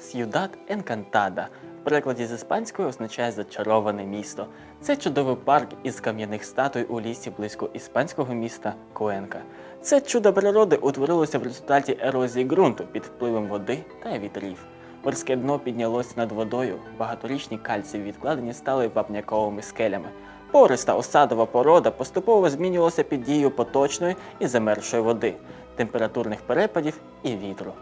С'юдад Енкантада в перекладі з іспанської означає зачароване місто. Це чудовий парк із кам'яних статуй у лісі близько іспанського міста Куенка. Це чудо природи утворилося в результаті ерозії ґрунту під впливом води та вітрів. Морське дно піднялося над водою, багаторічні кальцеві відкладення стали вапняковими скелями. Пориста осадова порода поступово змінювалася під дією поточної і замерзшої води, температурних перепадів і вітру.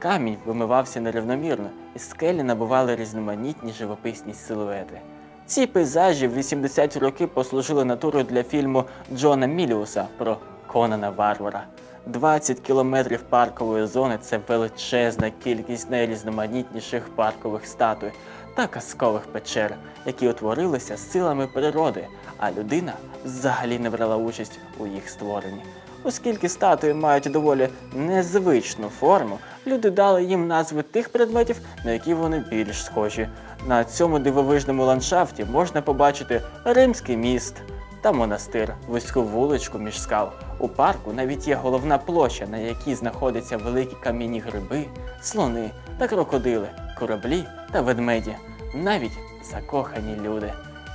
Камінь вимивався нерівномірно, і скелі набували різноманітні живописні силуети. Ці пейзажі в 80-ті роки послужили натурою для фільму Джона Міліуса про Конана Варвара. 20 кілометрів паркової зони це величезна кількість найрізноманітніших паркових статуй та казкових печер, які утворилися силами природи, а людина взагалі не брала участь у їх створенні. Оскільки статуї мають доволі незвичну форму, люди дали їм назви тих предметів, на які вони більш схожі. На цьому дивовижному ландшафті можна побачити римський міст та монастир, вузьку вуличку між скал. У парку навіть є головна площа, на якій знаходяться великі кам'яні гриби, слони та крокодили, кораблі та ведмеді, навіть закохані люди.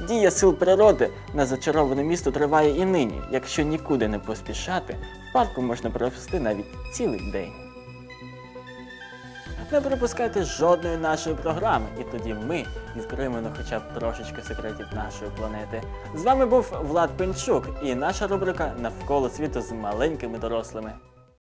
Дія сил природи на зачароване місто триває і нині. Якщо нікуди не поспішати, в парку можна провести навіть цілий день. Не пропускайте жодної нашої програми, і тоді ми відкриємо ну, хоча б трошечки секретів нашої планети. З вами був Влад Пенчук і наша рубрика Навколо світу з маленькими дорослими.